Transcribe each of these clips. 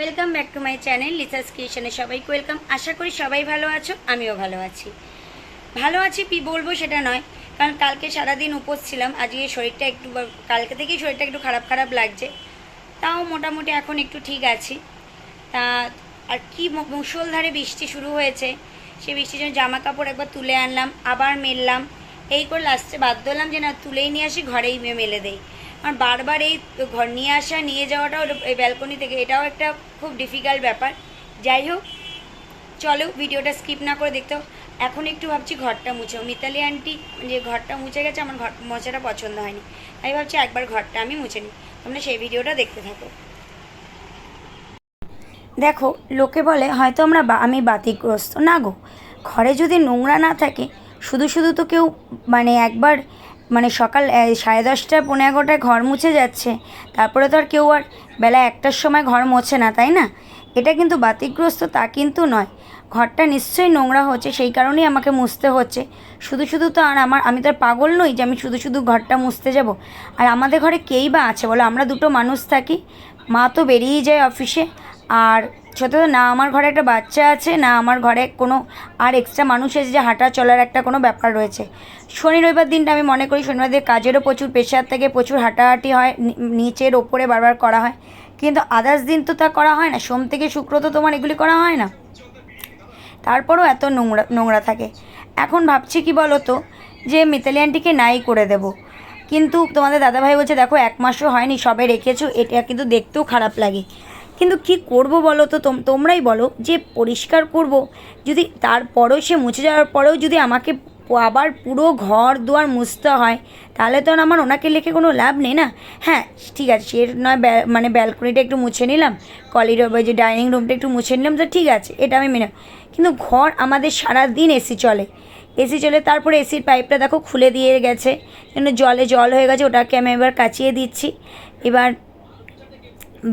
Welcome back to my channel Lisa's ক্রিয়েশনে সবাইকে welcome. আশা করি সবাই ভালো আছো, আমিও ভালো আছি। ভালো আছি পি বলব সেটা নয়, কারণ কালকে সারাদিন উপোস ছিলাম, আজকে শরীরটা একটু কালকে থেকেই শরীরটা একটু খারাপ খারাপ লাগছে। তাও মোটামুটি এখন একটু ঠিক আছি। তা, আর কি ম- মুষলধারে বৃষ্টি শুরু হয়েছে, সেই বৃষ্টির জন্য জামা কাপড় একবার তুলে আনলাম, আবার মেললাম। এই করে লাস্টে বাধ্য হলাম যে না, তুলেই নিয়ে আসি, ঘরেই মেলে দেই। আর বারবার এই ঘর নিয়ে আসা, নিয়ে যাওয়াটাও এই ব্যালকনি থেকে, এটাও একটা খুব ডিফিকাল্ট ব্যাপার। যাই হোক, চলো ভিডিওটা স্কিপ না করে দেখতে। এখন একটু ভাবছি ঘরটা মুছে মিতালি আন্টি যে ঘরটা মুছে গেছে, আমার ঘর মোছাটা পছন্দ হয়নি। আমি ভাবছি একবার ঘরটা আমি মুছে নিই। তোমরা সেই ভিডিওটা দেখতে থাকো। দেখো, লোকে বলে, হয়তো আমরা আমি বাতিগ্রস্ত। না গো, ঘরে যদি নোংরা না থাকে, শুধু শুধু তো কেউ মানে একবার মানে সকাল সাড়ে দশটা পনেরো এগারোটায় ঘর মুছে যাচ্ছে। তারপরে তো আর কেউ আর বেলা একটার সময় ঘর মোছে না, তাই না? এটা কিন্তু বাতিগ্রস্ত, তা কিন্তু নয়। ঘরটা নিশ্চয়ই নোংরা হচ্ছে, সেই কারণেই আমাকে মুছতে হচ্ছে। শুধু শুধু তো আর আমার, আমি তো আর পাগল নই যে আমি শুধু শুধু ঘরটা মুছতে যাব। আর আমাদের ঘরে কেই বা আছে বলো? আমরা দুটো মানুষ থাকি, মা তো বেরিয়েই যায় অফিসে আর ছোটো, না আমার ঘরে একটা বাচ্চা আছে, না আমার ঘরে কোনো আর এক্সট্রা মানুষ আছে যে হাঁটা চলার একটা কোনো ব্যাপার রয়েছে। শনি রবিবার দিনটা আমি মনে করি শনিবার দিন কাজেরও প্রচুর প্রেশার থেকে, প্রচুর হাঁটাহাঁটি হয় নিচের ওপরে বারবার করা হয়। কিন্তু আদার্স দিন তো তা করা হয় না, সোম থেকে শুক্র তো তোমার এগুলি করা হয় না। তারপরও এত নোংরা নোংরা থাকে। এখন ভাবছি কি বলো তো যে মিতালি আন্টিকে নাই করে দেব। কিন্তু তোমাদের দাদাভাই বলছে, দেখো, এক মাসও হয়নি, সবে রেখেছো, এটা কিন্তু দেখতেও খারাপ লাগে। কিন্তু কি করব বলো তো? তোম- তোমরাই বলো। যে পরিষ্কার করব, যদি তারপরেও সে মুছে যাওয়ার পরেও যদি আমাকে আবার পুরো ঘর দুয়ার মুছতে হয়, তাহলে তো আমার ওনাকে লিখে কোনো লাভ নেই না? হ্যাঁ ঠিক আছে, সে নয় মানে ব্যালকনিটা একটু মুছে নিলাম, কলিডোর যে ডাইনিং রুমটা একটু মুছে নিলাম, তো ঠিক আছে, এটা আমি মেনে কিন্তু ঘর আমাদের সারা দিন এসি চলে। এসি চলে, তারপরে এসির পাইপটা দেখো খুলে দিয়ে গেছে জন্য জলে জল হয়ে গেছে, ওটাকে আমি এবার কাচিয়ে দিচ্ছি। এবার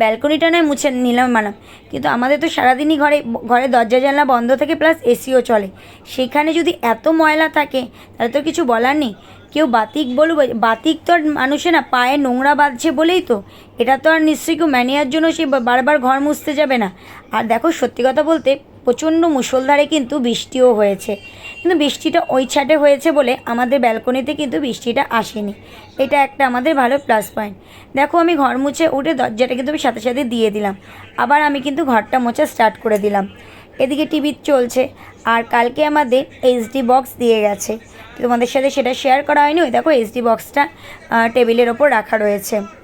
ব্যালকনিটা নয়, মুছে নিলাম মানাম কিন্তু আমাদের তো সারাদিনই ঘরে ঘরে দরজা জানলা বন্ধ থাকে প্লাস এসিও চলে। সেখানে যদি এত ময়লা থাকে, তাহলে তো কিছু বলার নেই। কেউ বাতিক বলব বাতিক তো আর মানুষে না, পায়ে নোংরা বাঁধছে বলেই তো। এটা তো আর নিশ্চয়ই কেউ ম্যানিয়ার জন্য সে বারবার ঘর মুছতে যাবে না। আর দেখো, সত্যি কথা বলতে প্রচণ্ড মুষলধারে কিন্তু বৃষ্টিও হয়েছে। কিন্তু বৃষ্টিটা ওই ছাটে হয়েছে বলে আমাদের ব্যালকনিতে কিন্তু বৃষ্টিটা আসেনি। এটা একটা আমাদের ভালো প্লাস পয়েন্ট দেখো, আমি ঘর মুছে উঠে দরজাটা কিন্তু আমি সাথে সাথে দিয়ে দিলাম। আবার আমি কিন্তু ঘরটা মোছা স্টার্ট করে দিলাম। এদিকে টিভি চলছে। আর কালকে আমাদের এইচডি বক্স দিয়ে গেছে। তোমাদের সাথে সেটা শেয়ার করা হয়নি। ওই দেখো এইচডি বক্সটা টেবিলের ওপর রাখা রয়েছে।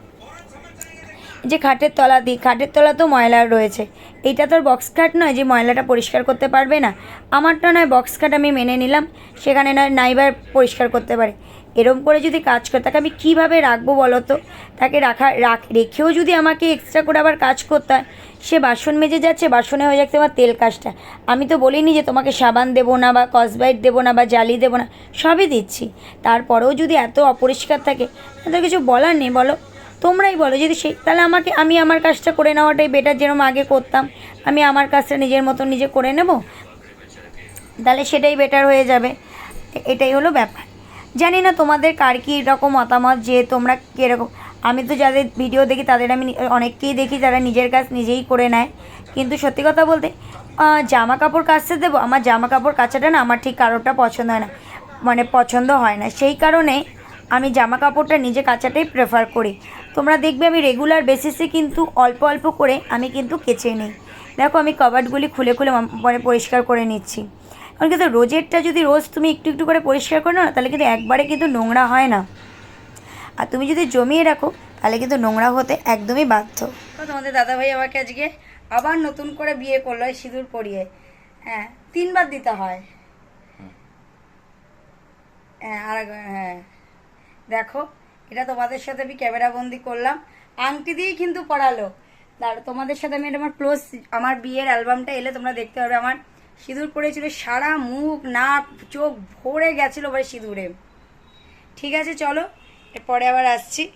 যে খাটের তলা দিই খাটের তলা তো ময়লা রয়েছে। এইটা তো বক্স খাট নয় যে ময়লাটা পরিষ্কার করতে পারবে না। আমারটা নয় বক্স খাট আমি মেনে নিলাম, সেখানে নয় নাইবার পরিষ্কার করতে পারে। এরম করে যদি কাজ করে, তাকে আমি কীভাবে রাখব বলো তো? তাকে রাখা, রাখ, রেখেও যদি আমাকে এক্সট্রা করে আবার কাজ করতে হয়, সে বাসন মেজে যাচ্ছে, বাসনে হয়ে যাচ্ছে আমার তেল কাজটা। আমি তো বলিনি যে তোমাকে সাবান দেবো না বা কসবাইট দেবো না বা জালি দেবো না, সবই দিচ্ছি। তারপরেও যদি এত অপরিষ্কার থাকে তাদের কিছু বলার নেই, বলো। তোমরাই বলো, যদি সেই তাহলে আমাকে আমি আমার কাজটা করে নেওয়াটাই বেটার যেরকম আগে করতাম। আমি আমার কাজটা নিজের মতো নিজে করে নেব, তাহলে সেটাই বেটার হয়ে যাবে। এটাই হলো ব্যাপার। জানি না তোমাদের কার কী এরকম মতামত, যে তোমরা কীরকম আমি তো যাদের ভিডিও দেখি তাদের আমি অনেককেই দেখি যারা নিজের কাজ নিজেই করে নেয়। কিন্তু সত্যি কথা বলতে জামা কাপড় কাচতে দেবো? আমার জামা কাপড় কাচাটা না, আমার ঠিক কারোরটা পছন্দ হয় না। মানে পছন্দ হয় না। সেই কারণে আমি জামা কাপড়টা নিজে কাচাটাই প্রেফার করি। তোমরা দেখবে আমি রেগুলার বেসিসে কিন্তু অল্প অল্প করে আমি কিন্তু কেচে নিই। দেখো আমি কবার্ডগুলি খুলে খুলে মানে পরিষ্কার করে নিচ্ছি। কারণ কিন্তু রোজেরটা যদি রোজ তুমি একটু একটু করে পরিষ্কার করো না তাহলে কিন্তু একবারে কিন্তু নোংরা হয় না। আর তুমি যদি জমিয়ে রাখো তাহলে কিন্তু নোংরা হতে একদমই বাধ্য। তোমাদের দাদাভাই আমাকে আজকে আবার নতুন করে বিয়ে করল সিঁদুর পরিয়ে। হ্যাঁ তিনবার দিতে হয়। হ্যাঁ আর হ্যাঁ। দেখো, এটা তোমাদের সাথে আমি ক্যামেরা বন্দি করলাম। আংটি দিয়েই কিন্তু পড়ালো। আর তোমাদের সাথে আমি আমার ক্লোজ আমার বিয়ের অ্যালবামটা এলে তোমরা দেখতে পারবে আমার সিঁদুর পড়েছিল সারা মুখ, নাক, চোখ ভরে গেছিল বলে সিঁদুরে। ঠিক আছে, চলো, এরপরে আবার আসছি।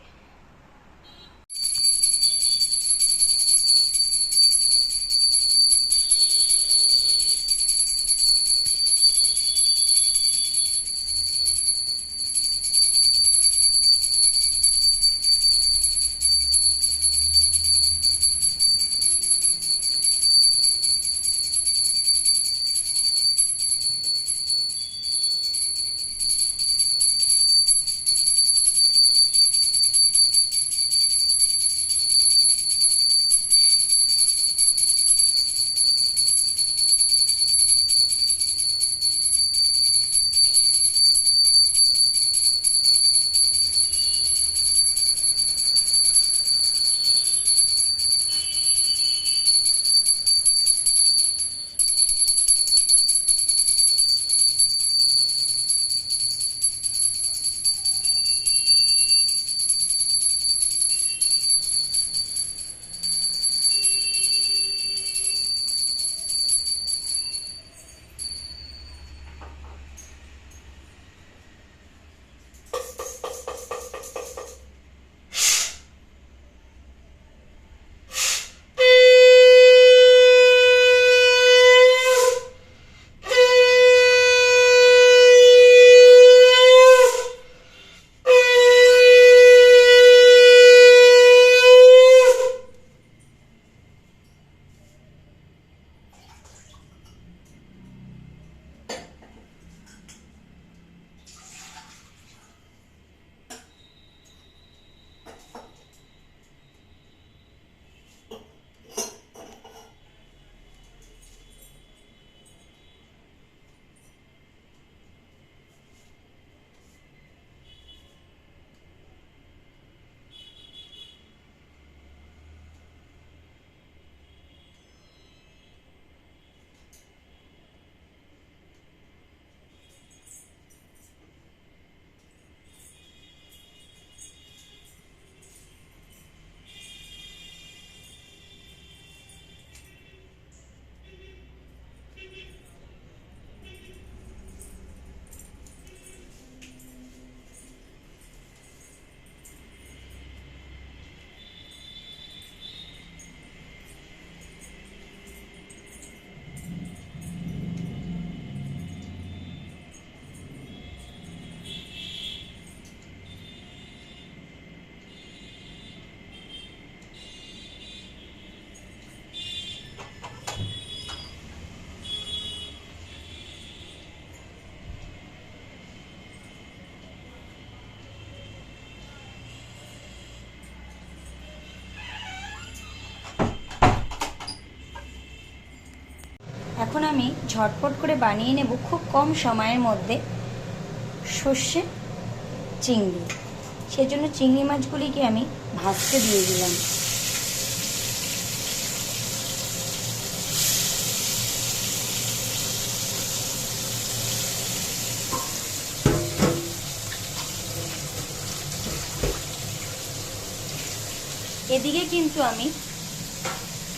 এখন আমি ঝটপট করে বানিয়ে নেব খুব কম সময়ের মধ্যে সর্ষে চিংড়ি। সেজন্য চিংড়ি মাছগুলিকে আমি ভাজতে দিয়ে দিলাম। এদিকে কিন্তু আমি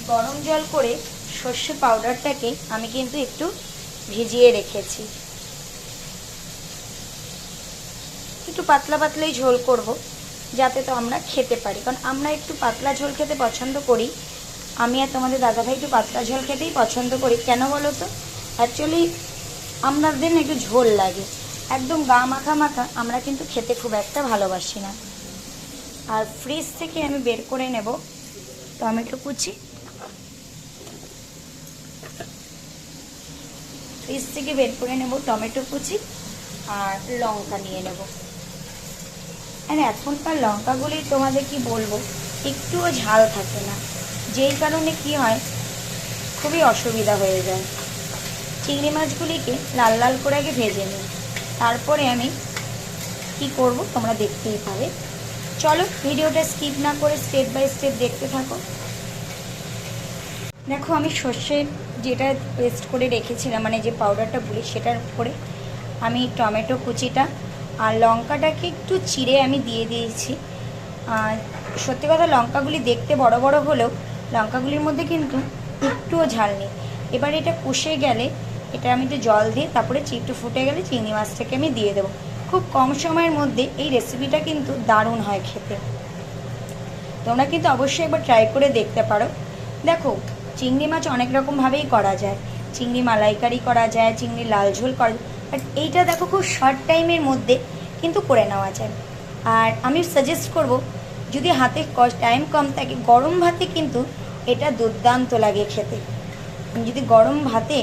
গরম জল করে সর্ষে পাউডারটাকে আমি কিন্তু একটু ভিজিয়ে রেখেছি। একটু পাতলা পাতলাই ঝোল করব, যাতে তো আমরা খেতে পারি। কারণ আমরা একটু পাতলা ঝোল খেতে পছন্দ করি। আমি আর তোমাদের দাদাভাই একটু পাতলা ঝোল খেতেই পছন্দ করি। কেন বলো তো? অ্যাকচুয়ালি আমাদের একটু ঝোল লাগে। একদম গা মাখা মাখা আমরা কিন্তু খেতে খুব একটা ভালোবাসি না। আর ফ্রিজ থেকে আমি বের করে নেব টমেটো কুচি। ফ্রিজ থেকে বের করে নেব টমেটো কুচি আর লঙ্কা নিয়ে নেব। আর, এখনকার লঙ্কাগুলি তোমাদের কি বলব? একটুও ঝাল থাকে না। যেই কারণে কি হয়, খুবই অসুবিধা হয়ে যায়। চিংড়ি মাছগুলিকে লাল লাল করে আগে ভেজে নিই। তারপরে আমি কি করব তোমরা দেখতেই পাবে। চলো ভিডিওটা স্কিপ না করে স্টেপ বাই স্টেপ দেখতে থাকো। দেখো, আমি সর্ষে যেটা পেস্ট করে রেখেছিলাম মানে যে পাউডারটা বলি সেটার উপরে, আমি টমেটো কুচিটা আর লঙ্কাটাকে একটু চিড়ে আমি দিয়ে দিয়েছি। সত্যি কথা লঙ্কাগুলি দেখতে বড় বড় হলেও লঙ্কাগুলির মধ্যে কিন্তু একটুও ঝাল নেই। এবার এটা কষে গেলে এটা আমি একটু জল দিয়ে তারপরে একটু ফুটে গেলে চিংড়ি মাছটাকে আমি দিয়ে দেবো। খুব কম সময়ের মধ্যে এই রেসিপিটা কিন্তু দারুণ হয় খেতে। তোমরা কিন্তু অবশ্যই একবার ট্রাই করে দেখতে পারো। দেখো চিংড়ি মাছ অনেক রকমভাবেই করা যায়। চিংড়ি মালাইকারি করা যায়, চিংড়ি লাল ঝোল করা বাট এইটা দেখো খুব শর্ট টাইমের মধ্যে কিন্তু করে নেওয়া যায়। আর আমি সাজেস্ট করব, যদি হাতে টাইম কম থাকে, গরম ভাতে কিন্তু এটা দুর্দান্ত লাগে খেতে। যদি গরম ভাতে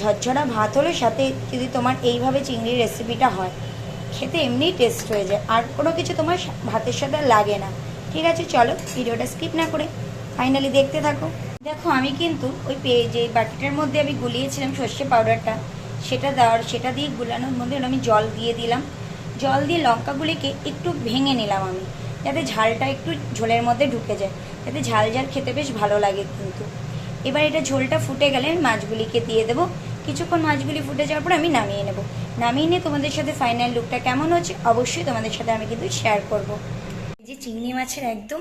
ঝরঝরা ভাত হলে সাথে যদি তোমার এইভাবে চিংড়ির রেসিপিটা হয়, খেতে এমনি টেস্ট হয়ে যায়। আর কোনো কিছু তোমার ভাতের সাথে লাগে না। ঠিক আছে, চলো ভিডিওটা স্কিপ না করে ফাইনালি দেখতে থাকো। দেখো, আমি কিন্তু ওই পে- যে বাটিটার মধ্যে আমি গুলিয়েছিলাম সর্ষে পাউডারটা, সেটা দেওয়ার সেটা দিয়ে গুলানোর মধ্যে আমি জল দিয়ে দিলাম। জল দিয়ে লঙ্কাগুলিকে একটু ভেঙে নিলাম আমি, যাতে ঝালটা একটু ঝোলের মধ্যে ঢুকে যায়, যাতে ঝাল ঝাল খেতে বেশ ভালো লাগে কিন্তু। এবার এটা ঝোলটা ফুটে গেলে আমি মাছগুলিকে দিয়ে দেবো। কিছুক্ষণ মাছগুলি ফুটে যাওয়ার পর আমি নামিয়ে নেব। নামিয়ে নিয়ে তোমাদের সাথে ফাইনাল লুকটা কেমন হচ্ছে, অবশ্যই তোমাদের সাথে আমি কিন্তু শেয়ার করব। যে চিংড়ি মাছের একদম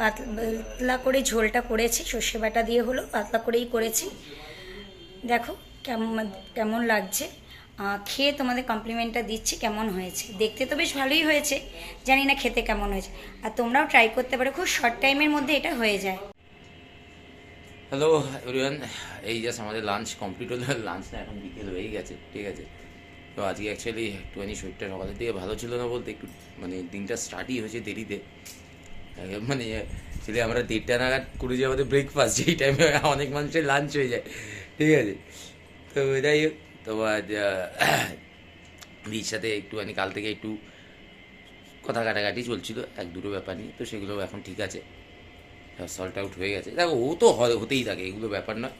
পাতলা করে ঝোলটা করেছি, সর্ষে বাটা দিয়ে হলো, পাতলা করেই করেছি। দেখো কেমন কেমন লাগছে। খেয়ে তোমাদের কমপ্লিমেন্টটা দিচ্ছি, কেমন হয়েছে। দেখতে তো বেশ ভালোই হয়েছে, জানি না খেতে কেমন হয়েছে। আর তোমরাও ট্রাই করতে পারো, খুব শর্ট টাইমের মধ্যে এটা হয়ে যায়। হ্যালো এভরিওয়ান এই জাস্ট আমাদের লাঞ্চ কমপ্লিট হলো। লাঞ্চ না, এখন বিকেল হয়েই গেছে, ঠিক আছে? তো আজকে অ্যাকচুয়ালি একটুখানি শরীরটা সকালের দিকে ভালো ছিল না বলতে একটু মানে দিনটা স্টার্টই হয়েছে দেরিতে। মানে ছেলে আমরা দেড়টা নাগাদ করে যে আমাদের ব্রেকফাস্ট যেই টাইমে অনেক মানুষের লাঞ্চ হয়ে যায়। ঠিক আছে? তো যাই হোক তোমার দিদির সাথে একটুখানি, কাল থেকে একটু কথা কাটাকাটি চলছিল, এক দুটো ব্যাপার নিয়ে। তো সেগুলো এখন ঠিক আছে। সল্ট আউট হয়ে গেছে। দেখো, ও তো হতেই থাকে, এগুলো ব্যাপার নয়।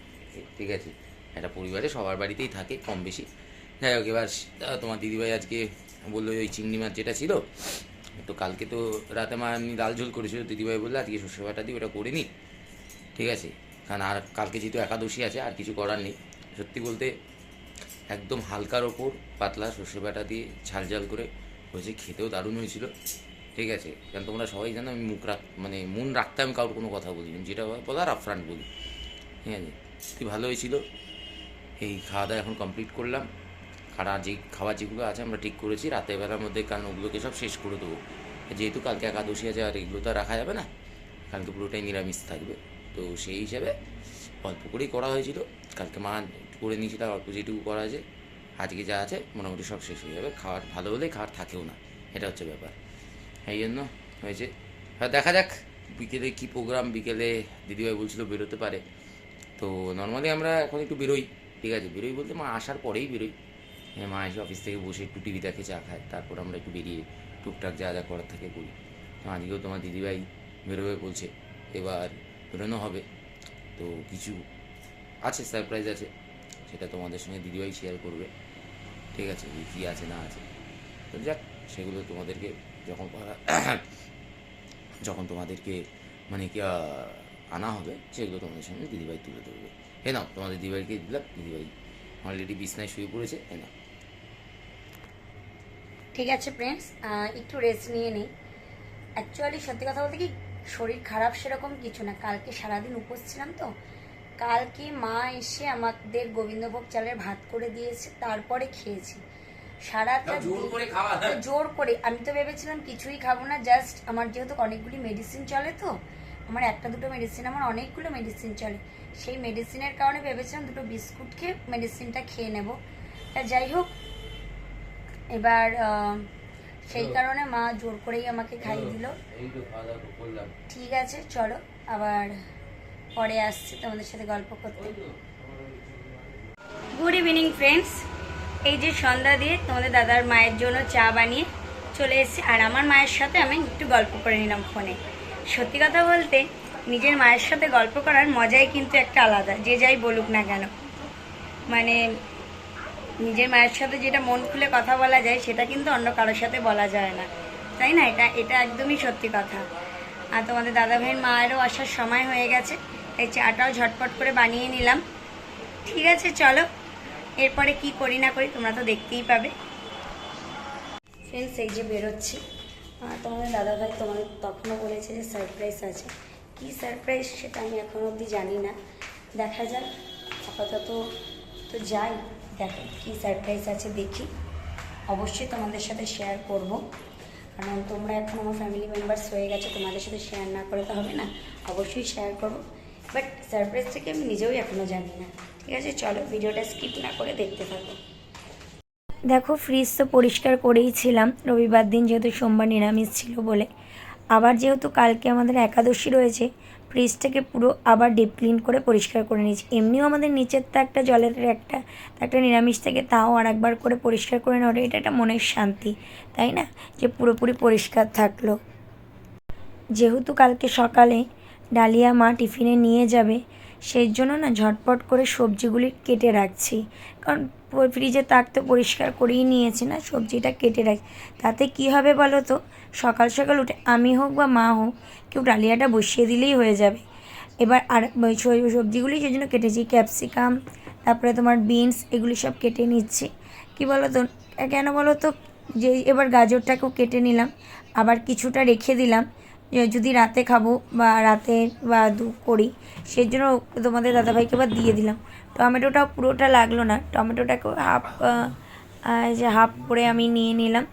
ঠিক আছে? একটা পরিবারে সবার বাড়িতেই থাকে, কম বেশি। যাই হোক, এবার তোমার দিদিভাই আজকে বলল ওই চিংড়ি মাছ যেটা ছিল তো কালকে তো রাতে মা এমনি ডাল ঝোল করেছিল, দিদিভাই বলল আজকে সর্ষে বাটা দিয়ে ওটা করে নিই ঠিক আছে? কারণ আর কালকে যেহেতু একাদশী আছে, আর কিছু করার নেই। সত্যি বলতে একদম হালকার ওপর পাতলা সর্ষে বাটা দিয়ে ঝাল ঝাল করে হয়েছে, খেতেও দারুণ হয়েছিল। ঠিক আছে? কারণ তোমরা সবাই জানো আমি মুখ রাখ মানে মন রাখতে আমি কারোর কোনো কথা বলিনি। যেটা বলার আফ্রান্ট বলি। ঠিক আছে? কি ভালো হয়েছিল? এই খাওয়া দাওয়া এখন কমপ্লিট করলাম। আর যে খাবার যেগুলো আছে আমরা ঠিক করেছি। রাতের বেলার মধ্যে কারণ ওগুলোকে সব শেষ করে দেবো। যেহেতু কালকে একাদশী আছে আর এগুলো তো রাখা যাবে না, কালকে পুরোটাই নিরামিষ থাকবে। তো সেই হিসাবে অল্প করেই করা হয়েছিল। কালকে মা করে নিয়েছিল অল্প যেটুকু করা আছে, আজকে যা আছে মোটামুটি সব শেষ হয়ে যাবে। খাওয়ার ভালো হলে খাওয়ার থাকেও না, এটা হচ্ছে ব্যাপার। এই জন্য হয়েছে। হ্যাঁ দেখা যাক বিকেলে কী প্রোগ্রাম বিকেলে দিদিভাই বলছিল বেরোতে পারে। তো নর্মালি আমরা এখন একটু বেরোই, ঠিক আছে? বেরোই বলতে মা আসার পরেই বেরোই। মা এসে অফিস থেকে বসে একটু টিভি দেখে চা খায়, তারপর আমরা একটু বেরিয়ে টুকটাক যা যা করার থাকে করি আজকেও তোমার দিদিভাই বেরোবে বলছে, এবার বেরোনো হবে। তো কিছু আছে সারপ্রাইজ আছে, সেটা তোমাদের সঙ্গে দিদিভাই শেয়ার করবে। ঠিক আছে কী আছে, না আছে। তো যাক, সেগুলো তোমাদেরকে যখন যখন তোমাদেরকে মানে কি আনা হবে, সেগুলো তোমাদের সঙ্গে দিদিভাই তুলে ধরবে। হে নাও, তোমাদের দিদিভাইকে দিলাম। দিদিভাই অলরেডি বিছনায় শুয়ে পড়েছে হে নাও। ঠিক আছে ফ্রেন্ডস একটু রেস্ট নিয়ে নিই। অ্যাকচুয়ালি সত্যি কথা বলতে কি শরীর খারাপ সেরকম কিছু না। কালকে সারাদিন উপোস ছিলাম তো। কালকে মা এসে আমাদের গোবিন্দভোগ চালের ভাত করে দিয়েছে তারপরে খেয়েছি। সারাটা জোর করে খাওয়া। তো জোর করে। আমি তো ভেবেছিলাম কিছুই খাব না জাস্ট আমার যেহেতু অনেকগুলি মেডিসিন চলে তো আমার একটা দুটো মেডিসিন আমার অনেকগুলো মেডিসিন চলে। সেই মেডিসিনের কারণে ভেবেছিলাম দুটো বিস্কুট খেয়ে মেডিসিনটা খেয়ে নেব। তা যাই হোক এবার সেই কারণে মা জোর করেই আমাকে খাইয়ে দিল। ঠিক আছে চলো আবার পরে আসছি তোমাদের সাথে গল্প করতে। গুড ইভিনিং ফ্রেন্ডস এই যে সন্ধ্যা দিয়ে তোমাদের দাদার মায়ের জন্য চা বানিয়ে চলে এসেছি আর আমার মায়ের সাথে আমি একটু গল্প করে নিলাম ফোনে। সত্যি কথা বলতে নিজের মায়ের সাথে গল্প করার মজাই কিন্তু একটা আলাদা যে যাই বলুক না কেন। মানে নিজের মায়ের সাথে যেটা মন খুলে কথা বলা যায়, সেটা কিন্তু অন্য কারোর সাথে বলা যায় না। তাই না? এটা এটা একদমই সত্যি কথা। আর তোমাদের দাদা ভাইয়ের মায়েরও আসার সময় হয়ে গেছে। এই চাটাও ঝটপট করে বানিয়ে নিলাম। ঠিক আছে, চলো। এরপরে কি করি না করি তোমরা তো দেখতেই পাবে। ফ্রেন্ডস এই যে বেরোচ্ছি। তোমাদের দাদা ভাই তোমাদের তখনও বলেছে যে সারপ্রাইজ আছে। কি সারপ্রাইজ সেটা আমি এখনও অবধি জানি না। দেখা যাক, আপাতত তো যাই। দেখো কি সারপ্রাইজ আছে দেখি। অবশ্যই তোমাদের সাথে শেয়ার করব। কারণ তোমরা এখন আমার ফ্যামিলি মেম্বার্স হয়ে গেছো, তোমাদের সাথে শেয়ার না করে তো হবে না। অবশ্যই শেয়ার করব। বাট সারপ্রাইজটাকে আমি নিজেও এখনও জানি না। ঠিক আছে, চলো ভিডিওটা স্কিপ না করে দেখতে থাকো। দেখো ফ্রিজ তো পরিষ্কার করেই ছিলাম। রবিবার দিন যেহেতু সোমবার নিরামিষ ছিল বলে। আবার যেহেতু কালকে আমাদের একাদশী রয়েছে ফ্রিজটাকে পুরো আবার ডিপ ক্লিন করে পরিষ্কার করে নিয়েছি। এমনিও আমাদের নিচের তো একটা জলের একটা একটা নিরামিষ থেকে, তাও আর একবার করে পরিষ্কার করে নেওয়াটা, এটা একটা মনের শান্তি, তাই না? যে পুরোপুরি পরিষ্কার থাকল। যেহেতু কালকে সকালে ডালিয়া মা টিফিনে নিয়ে যাবে, সেই জন্য না ঝটপট করে সবজিগুলি কেটে রাখছি। কারণ ফ্রিজে তাক তো পরিষ্কার করেই নিয়েছি না, সবজিটা কেটে রাখি তাতে কি হবে বলো তো? সকাল সকাল উঠে আমি হোক বা মা হোক, কেউ ডালিয়াটা বসিয়ে দিলেই হয়ে যাবে। এবার আর সবজিগুলি সেই জন্য কেটেছি ক্যাপসিকাম, তারপরে তোমার বিনস, এগুলি সব কেটে নিচ্ছি। কি বলো তো কেন বলো তো যে এবার গাজরটাকেও কেটে নিলাম, আবার কিছুটা রেখে দিলাম। যদি রাতে খাব বা রাতে বা দু করি সেই জন্য তোমাদের দাদাভাইকে এবার দিয়ে দিলাম। টমেটোটা পুরোটা লাগল না টমেটোটাকে হাফ যে হাফ করে আমি নিয়ে নিলাম।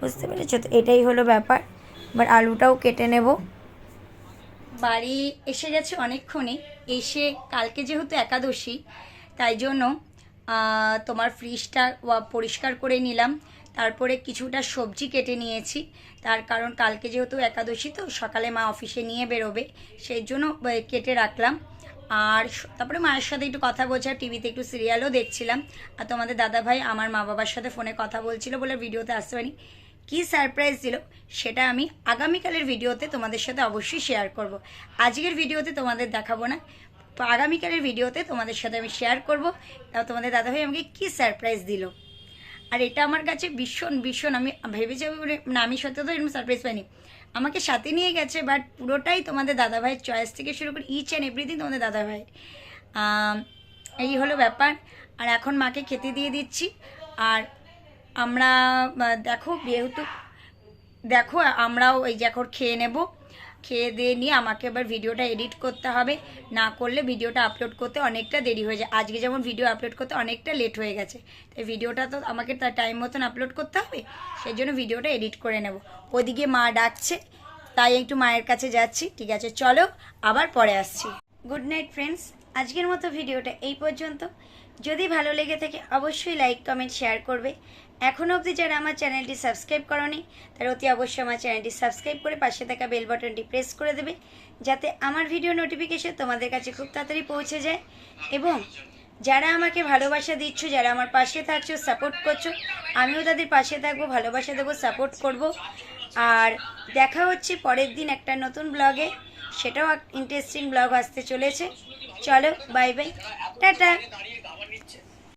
বুঝতে পেরেছ? তো এটাই হলো ব্যাপার। এবার আলুটাও কেটে নেব। বাড়ি এসে গেছে অনেকক্ষণে এসে কালকে যেহেতু একাদশী, তাই জন্য তোমার ফ্রিজটা পরিষ্কার করে নিলাম। তারপরে কিছুটা সবজি কেটে নিয়েছি। তার কারণ কালকে যেহেতু একাদশী, তো সকালে মা অফিসে নিয়ে বেরোবে। সেই জন্য কেটে রাখলাম। আর তারপরে মায়ের সাথে একটু কথা বলছি আর টিভিতে একটু সিরিয়ালও দেখছিলাম। আর তোমাদের দাদাভাই আমার মা বাবার সাথে ফোনে কথা বলছিল বলে ভিডিওতে আসতে কী সারপ্রাইজ দিল, সেটা আমি আগামীকালের ভিডিওতে তোমাদের সাথে অবশ্যই শেয়ার করব। আজকের ভিডিওতে তোমাদের দেখাবো না তো আগামীকালের ভিডিওতে তোমাদের সাথে আমি শেয়ার করব। তোমাদের দাদাভাই আমাকে কী সারপ্রাইজ দিল। আর এটা আমার কাছে ভীষণ ভীষণ, আমি ভেবে যাব না, আমি সত্যি তো এরকম সারপ্রাইজ পাইনি। আমাকে সাথে নিয়ে গেছে বাট পুরোটাই তোমাদের দাদাভাইয়ের চয়েস থেকে শুরু করে ইচ অ্যান্ড এভরিথিং তোমাদের দাদাভাই। এই হলো ব্যাপার, আর এখন মাকে খেতে দিয়ে দিচ্ছি, আর আমরা দেখো, যেহেতু, দেখো, আমরাও এই এখন খেয়ে নেব। খেয়ে দিয়ে নিয়ে আমাকে এবার ভিডিওটা এডিট করতে হবে। না করলে ভিডিওটা আপলোড করতে অনেকটা দেরি হয়ে যায়। আজকে যেমন ভিডিও আপলোড করতে অনেকটা লেট হয়ে গেছে। তাই ভিডিওটা তো আমাকে তার টাইম মতন আপলোড করতে হবে। সেই জন্য ভিডিওটা এডিট করে নেব। ওদিকে মা ডাকছে, তাই একটু মায়ের কাছে যাচ্ছি। ঠিক আছে, চলো, আবার পরে আসছি। গুড নাইট ফ্রেন্ডস আজকের মতো ভিডিওটা এই পর্যন্ত। যদি ভালো লেগে থাকে, অবশ্যই লাইক কমেন্ট শেয়ার করবে। এখনও অবধি যারা আমার চ্যানেলটি সাবস্ক্রাইব করনি, তারা অতি অবশ্যই আমার চ্যানেলটি সাবস্ক্রাইব করে পাশে থাকা বেল বাটনটি প্রেস করে দেবে, যাতে আমার ভিডিও নোটিফিকেশন তোমাদের কাছে খুব তাড়াতাড়ি পৌঁছে যায়। এবং যারা আমাকে ভালোবাসা দিচ্ছ, যারা আমার পাশে থাকছো সাপোর্ট করছ, আমিও তাদের পাশে থাকব, ভালোবাসা দেবো সাপোর্ট করব। আর দেখা হচ্ছে পরের দিন একটা নতুন ব্লগে সেটাও ইন্টারেস্টিং ব্লগ আসতে চলেছে। চলো বাই বাই টাটা।